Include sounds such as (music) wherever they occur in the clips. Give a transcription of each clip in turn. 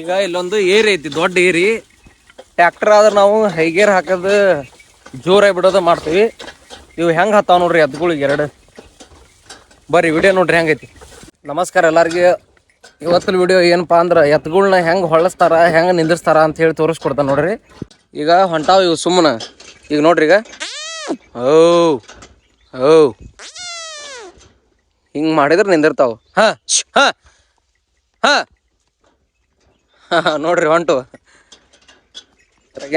ಈಗ ಇಲ್ಲೊಂದು ಏರಿ ಐತಿ, ದೊಡ್ಡ ಏರಿ. ಟ್ರ್ಯಾಕ್ಟರ್ ಆದ್ರೆ ನಾವು ಹೈಗೇರ್ ಹಾಕೋದು ಜೋರಾಗಿ ಬಿಡೋದು ಮಾಡ್ತೀವಿ. ಇವು ಹೆಂಗೆ ಹತ್ತಾವ ನೋಡ್ರಿ ಎದ್ಗಳಿಗೆ ಎರಡು. ಬರ್ರಿ ವಿಡಿಯೋ ನೋಡ್ರಿ ಹೆಂಗೈತಿ ನಮಸ್ಕಾರ ಎಲ್ಲರಿಗೆ. ಇವತ್ತಿನ ವಿಡಿಯೋ ಏನಪ್ಪ ಅಂದ್ರೆ ಎತ್ಗಳ್ನ ಹೆಂಗೆ ಹೊಳಸ್ತಾರ ಹೆಂಗೆ ನಿಂದಿರ್ಸ್ತಾರ ಅಂತ ಹೇಳಿ ತೋರಿಸ್ಕೊಡ್ತಾನೆ ನೋಡ್ರಿ. ಈಗ ಹೊಂಟಾವ ಇವು ಸುಮ್ಮನೆ. ಈಗ ನೋಡ್ರಿ ಈಗ. ಓ ಓ ಹಿಂಗೆ ಮಾಡಿದ್ರೆ ನಿಂದಿರ್ತಾವ. ಹಾಂ ಹಾಂ ಹಾಂ. (laughs) ನೋಡ್ರಿ ಹೊಂಟು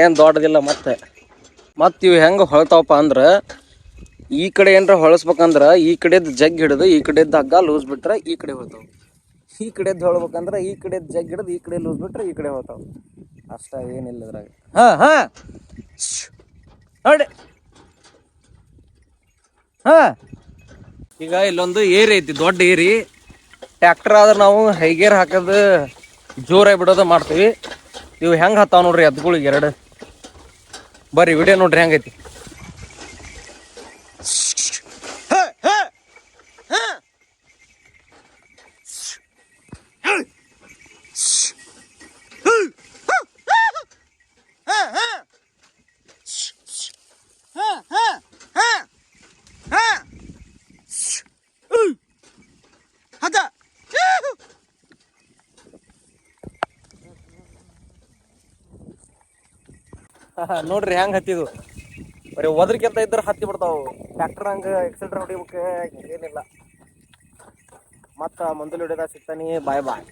ಏನು ದೊಡ್ಡದಿಲ್ಲ ಮತ್ತೆ. ಮತ್ತೆ ಇವು ಹೆಂಗೆ ಹೊಳ್ತಾವಪ್ಪ ಅಂದ್ರೆ, ಈ ಕಡೆ ಏನಾರ ಹೊಳಸ್ಬೇಕಂದ್ರೆ, ಈ ಕಡೆದು ಜಗ್ ಹಿಡಿದು, ಈ ಕಡೆದು ಹಗ್ಗ ಲೂಸ್ ಬಿಟ್ರೆ ಈ ಕಡೆ ಹೋಗ್ತಾವೆ. ಈ ಕಡೆದು ಹೊಳ್ಬೇಕಂದ್ರೆ ಈ ಕಡೆದು ಜಗ್ ಹಿಡಿದು, ಈ ಕಡೆ ಲೂಸ್ ಬಿಟ್ರೆ ಈ ಕಡೆ ಹೋಗ್ತಾವೆ. ಅಷ್ಟ ಏನಿಲ್ಲ ಅದ್ರಾಗ ಹಾಂ ಹಾಂ. ನೋಡಿ ಹಾಂ. ಈಗ ಇಲ್ಲೊಂದು ಏರಿ ಐತಿ, ದೊಡ್ಡ ಏರಿ. ಟ್ರ್ಯಾಕ್ಟರ್ ಆದ್ರೆ ನಾವು ಹೈಗೇರ್ ಹಾಕೋದು ಜೋರಾಗಿ ಬಿಡೋದು ಮಾಡ್ತೀವಿ. ಇವು ಹೆಂಗೆ ಹತ್ತಾವ ನೋಡ್ರಿ ಎದ್ಗಳಿಗೆ ಎರಡು. ಬರ್ರಿ ವಿಡಿಯೋ ನೋಡ್ರಿ ಹೆಂಗೈತಿ. (laughs) ನೋಡ್ರಿ ಹೆಂಗ್ ಹತ್ತಿದು. ಬರೀ ಒದರ್ಕೆಂತ ಇದ್ರೆ ಹತ್ತಿ ಬಿಡ್ತಾವು ಟ್ರ್ಯಾಕ್ಟರ್ ಹಂಗೆ ಎಕ್ಸಿಲ್ಟರ್ ಹೊಡಿಬೇಕು ಏನಿಲ್ಲ. ಮತ್ತ ಮುಂದಲು ಹಿಡಿದ ಸಿಗ್ತಾನಿ ಬಾಯ್ ಬಾಯ್